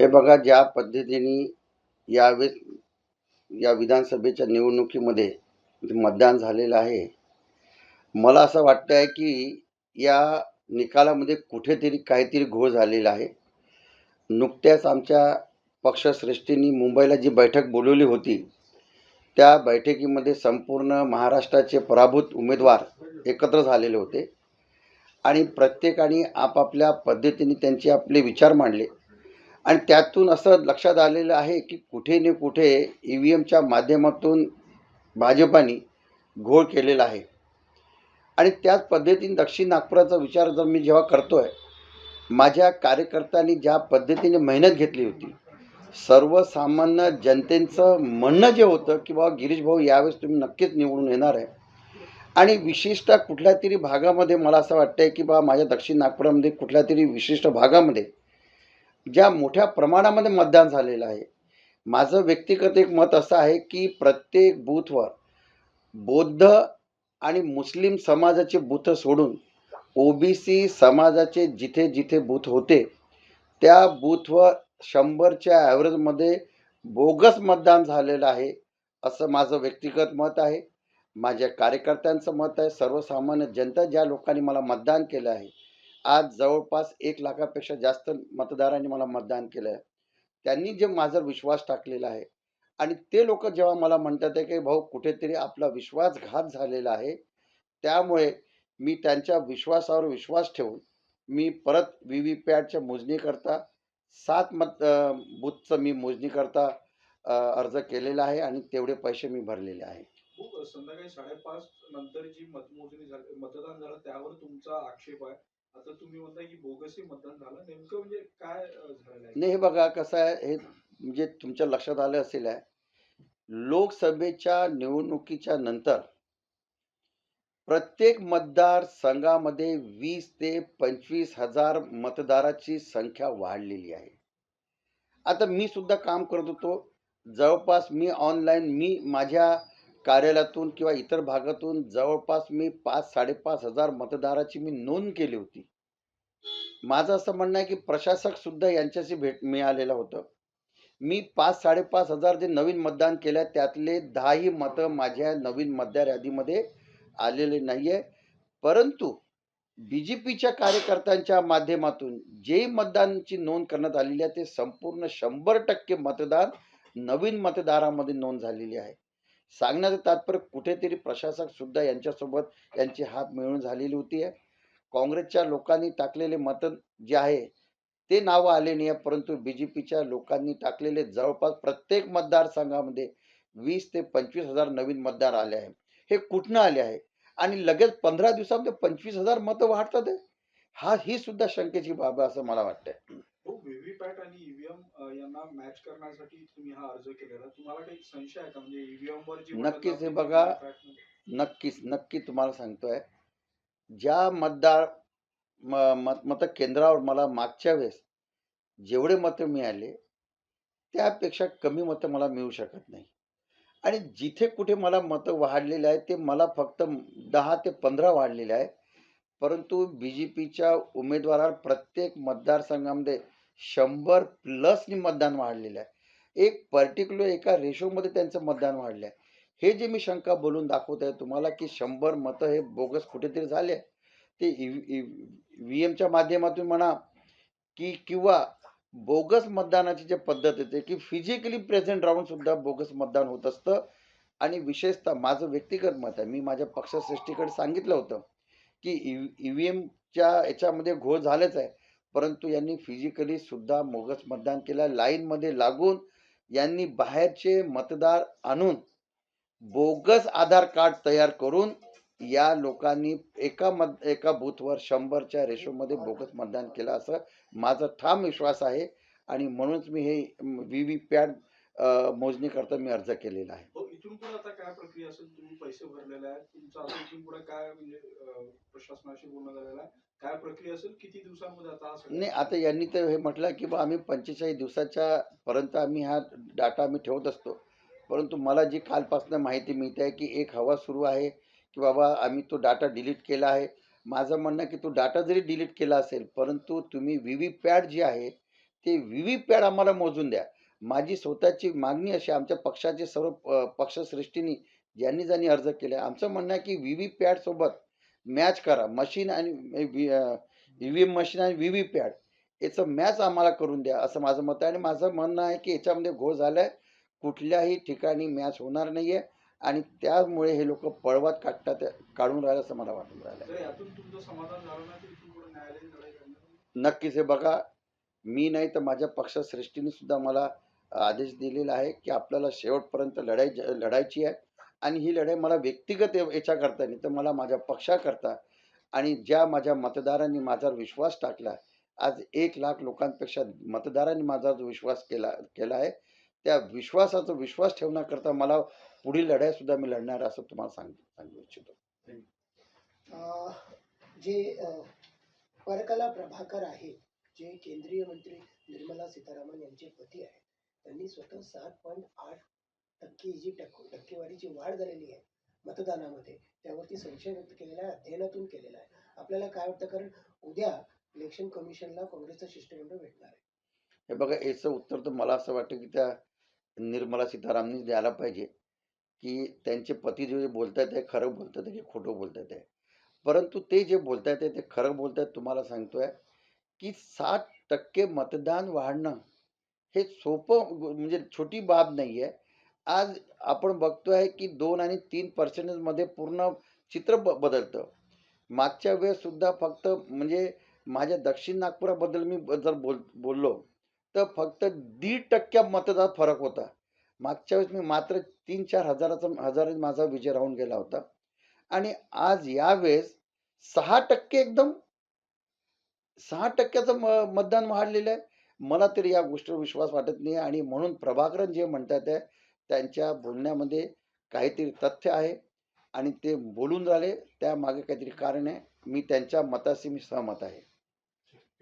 हे बघा ज्या पद्धतीने यावेळेस या विधानसभेच्या निवडणुकीमध्ये मतदान झालेलं आहे मला असं वाटतं आहे की या निकालामध्ये कुठेतरी काहीतरी घोळ झालेला आहे. नुकत्याच आमच्या पक्षश्रेष्ठींनी मुंबईला जी बैठक बोलवली होती त्या बैठकीमध्ये संपूर्ण महाराष्ट्राचे पराभूत उमेदवार एकत्र झालेले होते आणि प्रत्येकाने आपापल्या पद्धतीने त्यांचे आपले विचार मांडले. आणि त्यातून असं लक्षात आलेलं आहे की कुठे न कुठे ई व्ही एमच्या माध्यमातून भाजपाने घोळ केलेला आहे. आणि त्याच पद्धतीने दक्षिण नागपुराचा विचार जर मी जेव्हा करतो आहे माझ्या कार्यकर्त्यांनी ज्या पद्धतीने मेहनत घेतली होती सर्वसामान्य जनतेचं म्हणणं जे होतं की बाबा गिरीश भाऊ यावेळेस तुम्ही नक्कीच निवडून येणार आहे. आणि विशिष्ट कुठल्या तरी भागामध्ये मला असं वाटतं आहे की बा माझ्या दक्षिण नागपुरामध्ये कुठल्या तरी विशिष्ट भागामध्ये ज्या मोठ्या प्रमाणामध्ये मतदान झालेलं आहे. माझं व्यक्तिगत एक मत असं आहे की प्रत्येक बूथवर बौद्ध आणि मुस्लिम समाजाचे बूथ सोडून ओबीसी समाजाचे जिथे जिथे बूथ होते त्या बूथवर शंभरच्या ॲव्हरेजमध्ये बोगस मतदान झालेलं आहे असं माझं व्यक्तिगत मत आहे. माझ्या कार्यकर्त्यांचं मत आहे. सर्वसामान्य जनता ज्या लोकांनी मला मतदान केलं आहे आज जवळपास एक लाखापेक्षा जास्त मतदारांनी मला मतदान केलं आहे त्यांनी जे माझा विश्वास टाकलेला आहे आणि ते लोक जेव्हा मला म्हणतात आहे की भाऊ कुठेतरी आपला विश्वासघात झालेला आहे. त्यामुळे मी त्यांच्या विश्वासावर विश्वास ठेवून मी परत व्ही व्ही पॅटच्या मोजणीकरता सात मत बुथचं बूथचं मी मोजणीकरता अर्ज केलेला आहे आणि तेवढे पैसे मी भरलेले आहे. हो, खूप संध्याकाळी साडेपाच नंतर जी मतमोजणी झाली मतदान झालं त्यावर तुमचा आक्षेप आहे. आता तुम्ही की मतदान झालं. नेमकं म्हणजे काय झालेलं आहे? नाही हे बघा कसं आहे हे म्हणजे तुमच्या लक्षात आलं असेल आहे. लोकसभेच्या निवडणुकीच्या नंतर प्रत्येक मतदार संघामध्ये वीस ते पंचवीस हजार मतदाराची संख्या वाढलेली आहे. आता मी सुद्धा काम करत होतो. जवळपास मी ऑनलाईन मी माझ्या कार्यालयातून किंवा इतर भागातून जवळपास मी पाच साडेपाच हजार मतदाराची मी नोंद केली होती. माझं असं म्हणणं आहे की प्रशासक सुद्धा यांच्याशी भेट मिळालेलं होतं. मी पाच साडेपाच हजार जे नवीन मतदान केलं त्यातले दहाही मतं माझ्या नवीन मतदार यादीमध्ये आलेले नाही आहे परंतु बी जे पीच्या कार्यकर्त्यांच्या माध्यमातून जे मतदानची नोंद करण्यात आलेली आहे ते संपूर्ण शंभर टक्के मतदान नवीन मतदारामध्ये नोंद झालेली आहे. सांगण्याचं तात्पर्य कुठेतरी प्रशासक सुद्धा यांच्यासोबत यांची हात मिळून झालेली होती. आहे काँग्रेसच्या लोकांनी टाकलेले मतं जे आहे ते नावं आले नाही आहे परंतु बी जे पीच्या लोकांनी टाकलेले जवळपास प्रत्येक मतदारसंघामध्ये वीस ते पंचवीस हजार नवीन मतदार आले आहे. हे कुठनं आले आहे? आणि लगेच पंधरा दिवसामध्ये पंचवीस हजार मतं वाढतात हा ही सुद्धा शंकेची बाब आहे असं मला वाटतंय. व्हीव्हीपॅट आणि ईव्हीएम यांना मॅच करण्यासाठी तुम्ही हा अर्ज केलेला तुम्हाला काही संशय आहे का म्हणजे ईव्हीएम वर जी नक्कीच हे बघा. नक्कीच नक्की तुम्हाला सांगतोय ज्या मतदार मत मत केंद्रावर मला मागच्या वेळेस जेवढे मतं मिळाले त्यापेक्षा कमी मतं मला मिळू शकत नाही आणि जिथे कुठे मला मतं वाढलेले आहेत ते मला फक्त दहा ते पंधरा वाढलेले आहे परंतु बी जे पीच्या उमेदवारावर प्रत्येक मतदारसंघामध्ये शंभर प्लसनी मतदान वाढलेलं आहे. एक पर्टिक्युलर एका रेशोमध्ये त्यांचं मतदान वाढलं आहे हे जे मी शंका बोलून दाखवत आहे तुम्हाला की शंभर मतं हे बोगस कुठेतरी झाले ते व्ही एमच्या माध्यमातून म्हणा की किंवा बोगस मतदानाची जी पद्धत येते की फिजिकली प्रेझेंट राहून सुद्धा बोगस मतदान होत असतं. आणि विशेषतः माझं व्यक्तिगत मत आहे. मी माझ्या पक्षश्रेष्ठीकडे सांगितलं होतं की ई व्ही एमच्या याच्यामध्ये घोळ झालेच आहे. परंतु यांनी फिजिकली सुद्धा मोगस मतदान केलं. लाईनमध्ये लागून यांनी बाहेरचे मतदार आणून बोगस आधार कार्ड तयार करून या लोकांनी एका मत एका बूथवर शंभरच्या रेशोमध्ये बोगस मतदान केलं असं माझा ठाम विश्वास आहे. आणि म्हणूनच मी हे व्ही व्ही पॅट मोजणीकरता मी अर्ज केलेला आहे. हो, प्रक्रिया असेल? तुम्ही पैसे भरलेले आहेत. पुढे काय म्हणजे प्रशासनाशी बोलणं झालेलं आहे? काय प्रक्रिया असेल? किती दिवसांमध्ये आता हा नाही आता यांनी तर हे म्हटलं की बा आम्ही पंचेचाळीस दिवसाच्या पर्यंत आम्ही हा डाटा आम्ही ठेवत असतो. परंतु मला जी कालपासून माहिती मिळते आहे की एक हवा सुरू आहे की बाबा आम्ही तो डाटा डिलीट केला आहे. माझं म्हणणं आहे की तो डाटा जरी डिलीट केला असेल परंतु तुम्ही व्ही व्ही पॅड जी आहे ते व्ही व्ही पॅड आम्हाला मोजून द्या. माझी स्वतःची मागणी अशी आमच्या पक्षाचे सर्व प पक्षश्रेष्ठींनी ज्यांनी ज्यांनी अर्ज केला आमचं म्हणणं आहे की व्ही व्ही पॅडसोबत मॅच करा. मशीन आणि व्ही व्ही एम मशीन आणि व्ही व्ही पॅड याचं मॅच आम्हाला करून द्या असं माझं मत आहे. आणि माझं म्हणणं आहे की याच्यामध्ये घोळ झाला आहे कुठल्याही ठिकाणी मॅच होणार नाही आहे आणि त्यामुळे हे लोक पळवाट काढतात काढून राहिलं असं मला वाटून राहिलं नक्कीच. हे बघा मी नाही तर माझ्या पक्षश्रेष्ठीने सुद्धा मला आदेश दिलेला आहे की आपल्याला शेवटपर्यंत लढाई लढायची आहे. आणि ही लढाई मला व्यक्तिगत याच्याकरता नाही तर मला माझ्या पक्षाकरता आणि ज्या माझ्या मतदारांनी माझा विश्वास टाकला आज एक लाख लोकांपेक्षा मतदारांनी माझा जो विश्वास केला केला आहे त्या विश्वासाचा विश्वास ठेवण्याकरता मला पुढील लढाई सुद्धा मी लढणार असं तुम्हाला सांग सांगू इच्छितो. जे परकला प्रभाकर आहेत जे केंद्रीय मंत्री निर्मला सीतारामन यांचे पती आहेत त्यांनी स्वतः सात पॉईंट आठ टक्के जी टक्क टक्केवारीची वाढ झालेली आहे मतदानामध्ये त्यावरती संशय व्यक्त केलेला आहे अध्ययनातून केलेला आहे. आपल्याला काय वाटतं? कारण उद्या इलेक्शन कमिशनला काँग्रेसचं शिष्टमंडळ भेटणार आहे. हे बघा याचं उत्तर तर मला असं वाटतं की त्या निर्मला सीतारामनीच द्यायला पाहिजे की त्यांचे पती जे बोलतायत ते खरं बोलतात आहे की खोटं बोलतायत आहे परंतु ते जे बोलतायत ते खरं बोलतायत तुम्हाला सांगतोय की सात टक्के मतदान वाढणं हे सोपं म्हणजे छोटी बाब नाही आहे आज आपण बघतोय की दोन आणि तीन पर्सेंटेजमध्ये पूर्ण चित्र ब बदलतं. मागच्या वेळेससुद्धा फक्त म्हणजे माझ्या दक्षिण नागपुराबद्दल मी जर बोल बोललो तर फक्त दीड टक्क्या मतदार फरक होता. मागच्या वेळेस मी मात्र तीन चार हजाराचा हजार माझा विजय राहून गेला होता. आणि आज यावेळेस सहा टक्के एकदम सहा टक्क्याचं म मतदान वाढलेलं आहे. मला तरी या गोष्टीवर विश्वास वाटत नाही आणि म्हणून प्रभाकरन जे म्हणतात आहे त्यांच्या बोलण्यामध्ये काहीतरी तथ्य आहे आणि ते बोलून झाले त्यामागे काहीतरी कारण आहे. मी त्यांच्या मताशी मी सहमत आहे.